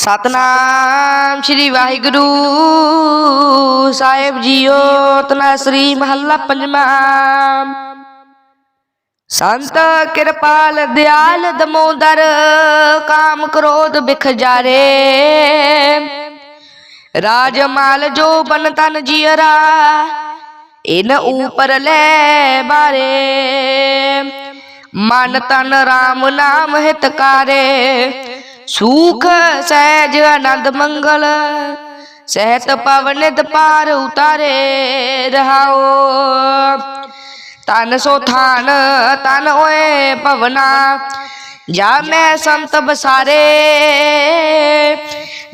ਸਤਨਾਮ ਸ੍ਰੀ ਵਾਹਿਗੁਰੂ। ਸਾਹਿਬ ਜੀਓ, ਤਨਾ ਸ੍ਰੀ ਮਹੱਲਾ ਪੰਜਵਾਂ। ਸੰਤ ਕਿਰਪਾਲ ਦਿਆਲ ਦਮੋਦਰ, ਕਾਮ ਕ੍ਰੋਧ ਬਿਖ ਜਾਰੇ। ਰਾਜ ਮਾਲ ਜੋ ਬਨ ਤਨ ਜੀਰਾ ਇਨ ਉਪਰ ਲੈ ਬਾਰੇ। ਮਨ ਤਨ RAM ਨਾਮ ਹਿਤਕਾਰੇ ਸੂਖ ਸਹਿਜ ਆਨੰਦ ਮੰਗਲ ਸਹਿਤ ਪਵਨਿਤ ਪਾਰ ਉਤਾਰੇ ਰਹਾਓ ਤਨ ਸੋ ਥਾਨ ਤਨ ਓਏ ਭਵਨਾ ਜਾ ਮੈਂ ਸੰਤ ਬਸਾਰੇ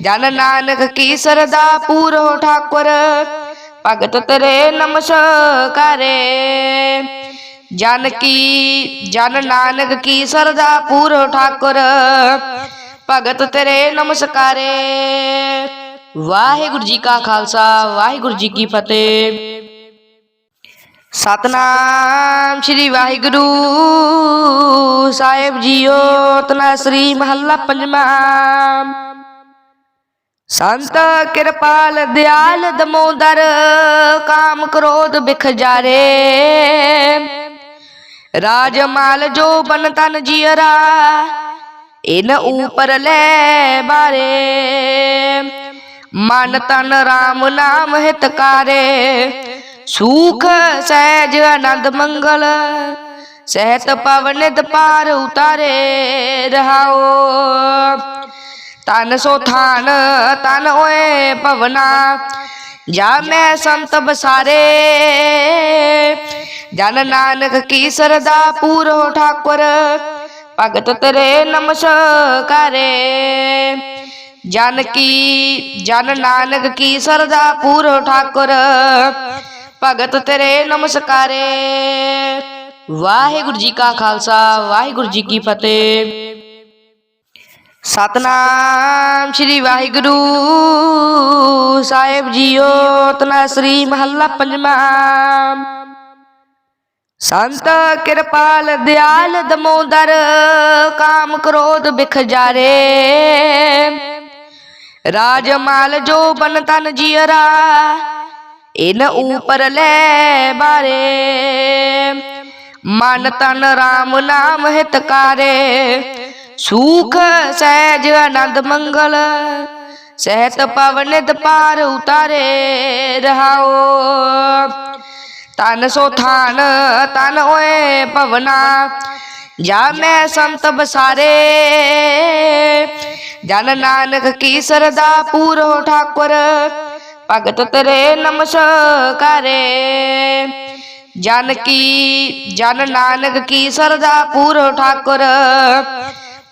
ਜਨ ਨਾਨਕ ਕੀ ਸਰਦਾ ਪੂਰੋ ਠਾਕੁਰ ਭਗਤ ਤੇਰੇ ਨਮਸਕਾਰੇ ਜਨ ਕੀ ਜਨ ਨਾਨਕ ਕੀ ਸਰਦਾ ਪੂਰੋ ਠਾਕੁਰ ਭਗਤ ਤੇਰੇ ਨਮਸਕਾਰੇ। ਵਾਹਿਗੁਰੂ ਜੀ ਕਾ ਖਾਲਸਾ, ਵਾਹਿਗੁਰੂ ਜੀ ਕੀ ਫਤਿਹ। ਸਤਨਾਮ ਸ੍ਰੀ ਵਾਹਿਗੁਰੂ। ਸਾਹਿਬ ਜੀਓ, ਤਨਾ ਸ੍ਰੀ ਮਹੱਲਾ ਪੰਜਵਾਂ। ਸੰਤ ਕਿਰਪਾਲ ਦਿਆਲ ਦਮੋਦਰ, ਕਾਮ ਕ੍ਰੋਧ ਬਿਖ ਜਾਰੇ। ਰਾਜ ਮਾਲ ਜੋ ਬਨ ਤਨ ਜੀਰਾ ਇਨ ਉਪਰ ਲੈ ਬਾਰੇ। ਮਨ ਤਨ RAM ਨਾਮ ਹਿਤਕਾਰੇ ਸੂਖ ਸਹਿਜ ਆਨੰਦ ਮੰਗਲ। ਸਹਿਤ ਪਵਨਿਤ ਪਾਰ ਉਤਾਰੇ ਰਹਾਓ। ਤਨ ਸੋ ਥਾਨ ਤਨ ਓਏ ਭਵਨਾ। ਜਾ ਮੈਂ ਸੰਤ ਬਸਾਰੇ। ਜਨ ਨਾਨਕ ਕੀ ਸਰਦਾ ਪੂਰੋ ਠਾਕੁਰ। ਭਗਤ ਤੇਰੇ ਨਮਸਕਾਰੇ ਜਨ ਕੀ, ਜਨ ਨਾਨਕ ਕੀ ਸਰਦਾ ਪੂਰੋ ਠਾਕੁਰ। ਭਗਤ ਤੇਰੇ ਨਮਸਕਾਰੇ। ਵਾਹਿਗੁਰੂ ਜੀ ਕਾ ਖਾਲਸਾ, ਵਾਹਿਗੁਰੂ ਜੀ ਕੀ ਫਤਿਹ। ਸਤਨਾਮ ਸ੍ਰੀ ਵਾਹਿਗੁਰੂ ਸਾਹਿਬ ਜੀਓ, ਤਨਾ ਸ੍ਰੀ ਮਹੱਲਾ ਪੰਜਵਾਂ। ਸੰਤ ਕਿਰਪਾਲ ਦਿਆਲ ਦਮੋਦਰ, ਕਾਮ ਕ੍ਰੋਧ ਬਿਖ ਜਾਰੇ ਰਾਜ ਮਾਲ ਜੋ ਬਨ ਤਨ ਜੀਰਾ ਇਨ ਉਪਰ ਲੈ ਬਾਰੇ। ਮਨ ਤਨ RAM ਨਾਮ ਹਿਤਕਾਰੇ, ਸੁਖ ਸਹਿਜ ਆਨੰਦ ਮੰਗਲ, ਸਹਿਤ ਪਵਨਿਤ ਪਾਰ ਉਤਾਰੇ ਰਹਾਓ। ਤਨ ਸੋ ਥਾਨ ਤਨ ਓਏ ਭਵਨਾ ਜਾ ਮੈਂ ਸੰਤ ਬਸਾਰੇ ਜਨ ਨਾਨਕ ਕੀ ਸਰਦਾ ਪੂਰੋ ਠਾਕੁਰ ਭਗਤ ਤੇਰੇ ਨਮਸਕਾਰੇ ਜਨ ਕੀ ਜਨ ਨਾਨਕ ਕੀ ਸਰਦਾ ਪੂਰੋ ਠਾਕੁਰ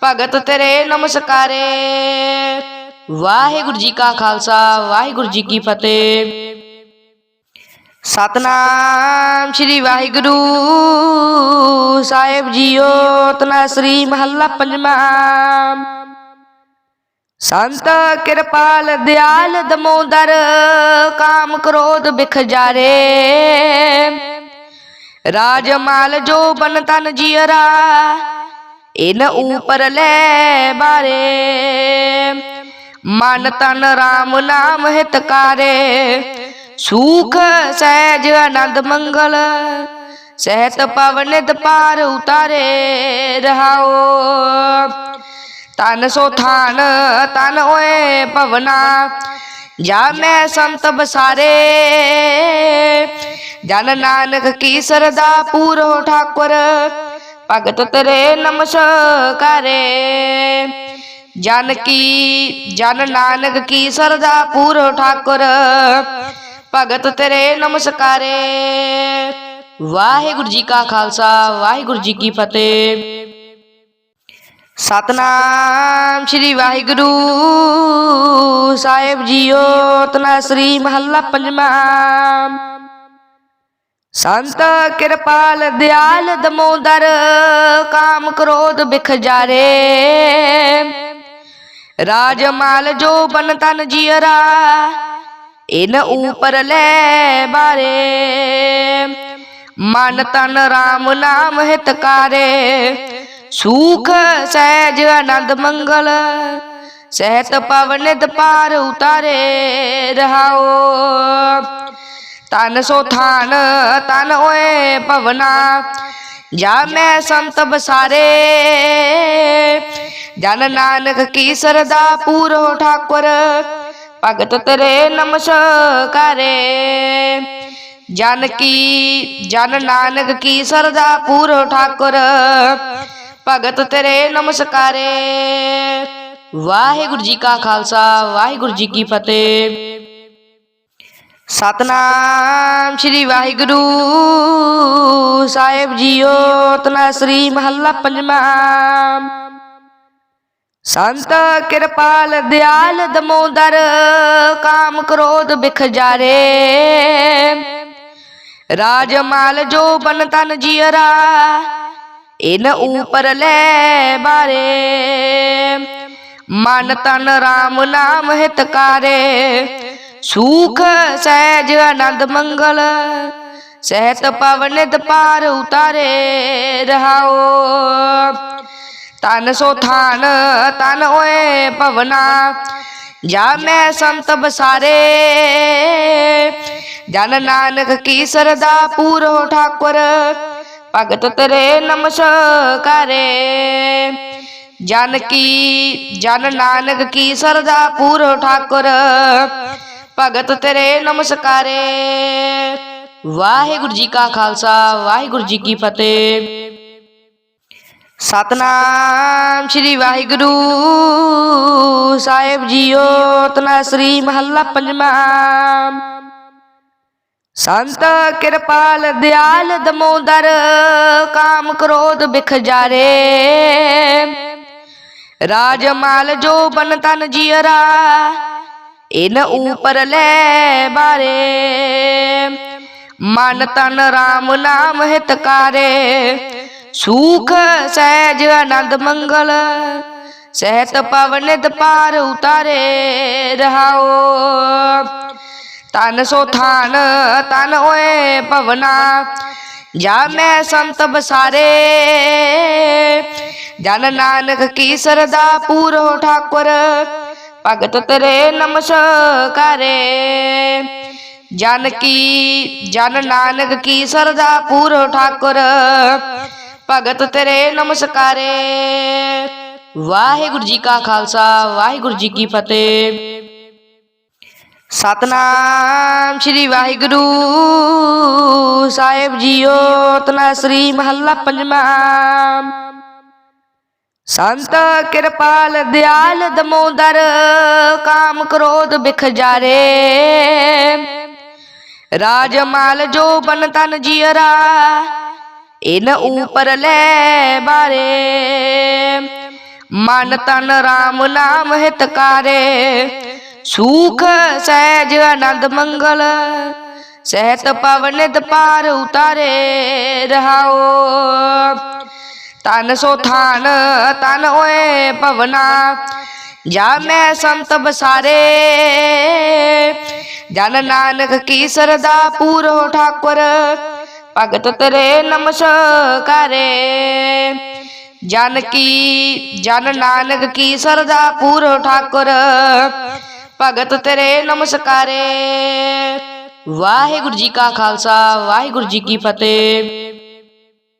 ਭਗਤ ਤੇਰੇ ਨਮਸਕਾਰੇ ਵਾਹਿਗੁਰੂ ਜੀ ਕਾ ਖਾਲਸਾ ਵਾਹਿਗੁਰੂ ਜੀ ਕੀ ਫਤਿਹ ਸਤਨਾਮ ਸ੍ਰੀ ਵਾਹਿਗੁਰੂ। ਸਾਹਿਬ ਜੀਓ, ਤਨਾ ਸ੍ਰੀ ਮਹੱਲਾ ਪੰਜਵਾਂ। ਸੰਤ ਕਿਰਪਾਲ ਦਿਆਲ ਦਮੋਦਰ, ਕਾਮ ਕ੍ਰੋਧ ਬਿਖ ਜਾਰੇ। ਰਾਜ ਮਾਲ ਜੋ ਬਨ ਤਨ ਜੀਰਾ ਇਨ ਉਪਰ ਲੈ ਬਾਰੇ। ਮਨ ਤਨ RAM ਨਾਮ ਹਿਤਕਾਰੇ ਸੂਖ ਸਹਿਜ ਆਨੰਦ ਮੰਗਲ, ਸਹਿਤ ਪਵਨਿਤ ਪਾਰ ਉਤਾਰੇ ਰਹਾਓ। ਤਨ ਸੋ ਥਾਨ ਤਨ ਓਏ ਭਵਨਾ, ਜਾ ਮੈਂ ਸੰਤ ਬਸਾਰੇ। ਜਨ ਨਾਨਕ ਕੀ ਸਰਦਾ ਪੂਰੋ ਠਾਕੁਰ, ਭਗਤ ਤੇਰੇ ਨਮਸਕਾਰੇ। ਜਨ ਕੀ, ਜਨ ਨਾਨਕ ਕੀ ਸਰਦਾ ਪੂਰੋ ਠਾਕੁਰ ਭਗਤ ਤੇਰੇ ਨਮਸਕਾਰੇ ਵਾਹਿਗੁਰੂ ਜੀ ਕਾ ਖਾਲਸਾ, ਵਾਹਿਗੁਰੂ ਜੀ ਕੀ ਫਤਿਹ। ਸਤਨਾਮ ਸ੍ਰੀ ਵਾਹਿਗੁਰੂ ਸਾਹਿਬ ਜੀਓ, ਤਨਾ ਸ੍ਰੀ ਮਹੱਲਾ ਪੰਜਵਾਂ। ਸੰਤ ਕਿਰਪਾਲ ਦਿਆਲ ਦਮੋਦਰ, ਕਾਮ ਕ੍ਰੋਧ ਬਿਖ ਜਾਰੇ। ਰਾਜ ਮਾਲ ਜੋ ਬਨ ਤਨ ਜੀਰਾ ਇਨ ਉਪਰ ਲੈ ਬਾਰੇ ਮਨ ਤਨ RAM ਨਾਮ ਹਿਤਕਾਰੇ ਸੂਖ ਸਹਿਜ ਆਨੰਦ ਮੰਗਲ ਸਹਿਤ ਪਵਨਿਤ ਪਾਰ ਉਤਾਰੇ ਰਹਾਓ ਤਨ ਸੋ ਥਾਨ ਤਨ ਓਏ ਭਵਨਾ ਜਾ ਮੈਂ ਸੰਤ ਬਸਾਰੇ ਜਨ ਨਾਨਕ ਕੀ ਸਰਦਾ ਪੂਰੋ ਠਾਕੁਰ ਭਗਤ ਤੇਰੇ ਨਮਸਕਾਰੇ। ਜਨ ਕੀ, ਜਨ ਨਾਨਕ ਕੀ, ਸਰਦਾ ਪੂਰੋ ਠਾਕੁਰ। ਭਗਤ ਤੇਰੇ ਨਮਸਕਾਰੇ। ਵਾਹਿਗੁਰੂ ਜੀ ਕਾ ਖਾਲਸਾ, ਵਾਹਿਗੁਰੂ ਜੀ ਕੀ ਫਤਿਹ। ਸਤਨਾਮ ਸ੍ਰੀ ਵਾਹਿਗੁਰੂ ਸਾਹਿਬ ਜੀਓ, ਤਨਾ ਸ੍ਰੀ ਮਹੱਲਾ ਪੰਜਵਾਂ। ਸੰਤ ਕਿਰਪਾਲ ਦਿਆਲ ਦਮੋਦਰ, ਕਾਮ ਕ੍ਰੋਧ ਬਿਖ ਜਾਰੇ। ਰਾਜ ਮਾਲ ਜੋ ਬਨ ਤਨ ਜੀਰਾ ਇਨ ਉਪਰ ਲੈ ਬਾਰੇ। ਮਨ ਤਨ RAM ਨਾਮ ਹਿਤਕਾਰੇ, ਸੁਖ ਸਹਿਜ ਆਨੰਦ ਮੰਗਲ, ਸਹਿਤ ਪਵਨ ਦਪਾਰ ਉਤਾਰੇ ਰਹਾਓ। ਤਨ ਸੋ ਥਾਨ ਤਨ ਓਏ ਭਵਨਾ ਜਾ ਮੈਂ ਸੰਤ ਬਸਾਰੇ ਜਨ ਨਾਨਕ ਕੀ ਸਰਦਾ ਪੂਰੋ ਠਾਕੁਰ ਭਗਤ ਤੇਰੇ ਨਮਸਕਾਰੇ ਜਨ ਕੀ ਜਨ ਨਾਨਕ ਕੀ ਸਰਦਾ ਪੂਰੋ ਠਾਕੁਰ ਭਗਤ ਤੇਰੇ ਨਮਸਕਾਰੇ ਵਾਹਿਗੁਰੂ ਜੀ ਕਾ ਖਾਲਸਾ ਵਾਹਿਗੁਰੂ ਜੀ ਕੀ ਫਤਿਹ ਸਤਨਾਮ ਸ੍ਰੀ ਵਾਹਿਗੁਰੂ। ਸਾਹਿਬ ਜੀਓ, ਤਨਾ ਸ੍ਰੀ ਮਹੱਲਾ ਪੰਜਵਾਂ। ਸੰਤ ਕਿਰਪਾਲ ਦਿਆਲ ਦਮੋਦਰ, ਕਾਮ ਕ੍ਰੋਧ ਬਿਖ ਜਾਰੇ। ਰਾਜ ਮਾਲ ਜੋ ਬਨ ਤਨ ਜੀਰਾ ਇਨ ਉਪਰ ਲੈ ਬਾਰੇ। ਮਨ ਤਨ RAM ਨਾਮ ਹਿਤਕਾਰੇ ਸੂਖ ਸਹਿਜ ਆਨੰਦ ਮੰਗਲ ਸਹਿਤ ਪਵਨਿਤ ਪਾਰ ਉਤਾਰੇ ਰਹਾਓ ਤਨ ਸੋ ਥਾਨ ਤਨ ਓਏ ਭਵਨਾ ਜਾ ਮੈਂ ਸੰਤ ਬਸਾਰੇ ਜਨ ਨਾਨਕ ਕੀ ਸਰਦਾ ਪੂਰੋ ਠਾਕੁਰ ਭਗਤ ਤੇਰੇ ਨਮਸਕਾਰੇ ਜਨ ਕੀ ਜਨ ਨਾਨਕ ਕੀ ਸਰਦਾ ਪੂਰੋ ਠਾਕੁਰ ਭਗਤ ਤੇਰੇ ਨਮਸਕਾਰੇ। ਵਾਹਿਗੁਰੂ ਜੀ ਕਾ ਖਾਲਸਾ, ਵਾਹਿਗੁਰੂ ਜੀ ਕੀ ਫਤਿਹ। ਸਤਨਾਮ ਸ੍ਰੀ ਵਾਹਿਗੁਰੂ। ਸਾਹਿਬ ਜੀਓ, ਤਨਾ ਸ੍ਰੀ ਮਹੱਲਾ ਪੰਜਵਾਂ। ਸੰਤ ਕਿਰਪਾਲ ਦਿਆਲ ਦਮੋਦਰ, ਕਾਮ ਕ੍ਰੋਧ ਬਿਖ ਜਾਰੇ। ਰਾਜ ਮਾਲ ਜੋ ਬਨ ਤਨ ਜੀਰਾ ਇਨ ਉਪਰ ਲੈ ਬਾਰੇ ਮਨ ਤਨ RAM ਨਾਮ ਹਿਤਕਾਰੇ ਸੂਖ ਸਹਿਜ ਆਨੰਦ ਮੰਗਲ ਸਹਿਤ ਪਵਨਿਤ ਪਾਰ ਉਤਾਰੇ ਰਹਾਓ ਤਨ ਸੋ ਥਾਨ ਤਨ ਓਏ ਭਵਨਾ ਜਾ ਮੈਂ ਸੰਤ ਬਸਾਰੇ ਜਨ ਨਾਨਕ ਕੀ ਸਰਦਾ ਪੂਰੋ ਠਾਕੁਰ ਭਗਤ ਤੇਰੇ ਨਮਸਕਾਰੇ। ਜਨ ਕੀ, ਜਨ ਨਾਨਕ ਕੀ ਸਰਦਾ ਪੂਰੋ ਠਾਕੁਰ। ਭਗਤ ਤੇਰੇ ਨਮਸਕਾਰੇ। ਵਾਹਿਗੁਰੂ ਜੀ ਕਾ ਖਾਲਸਾ, ਵਾਹਿਗੁਰੂ ਜੀ ਕੀ ਫਤਿਹ।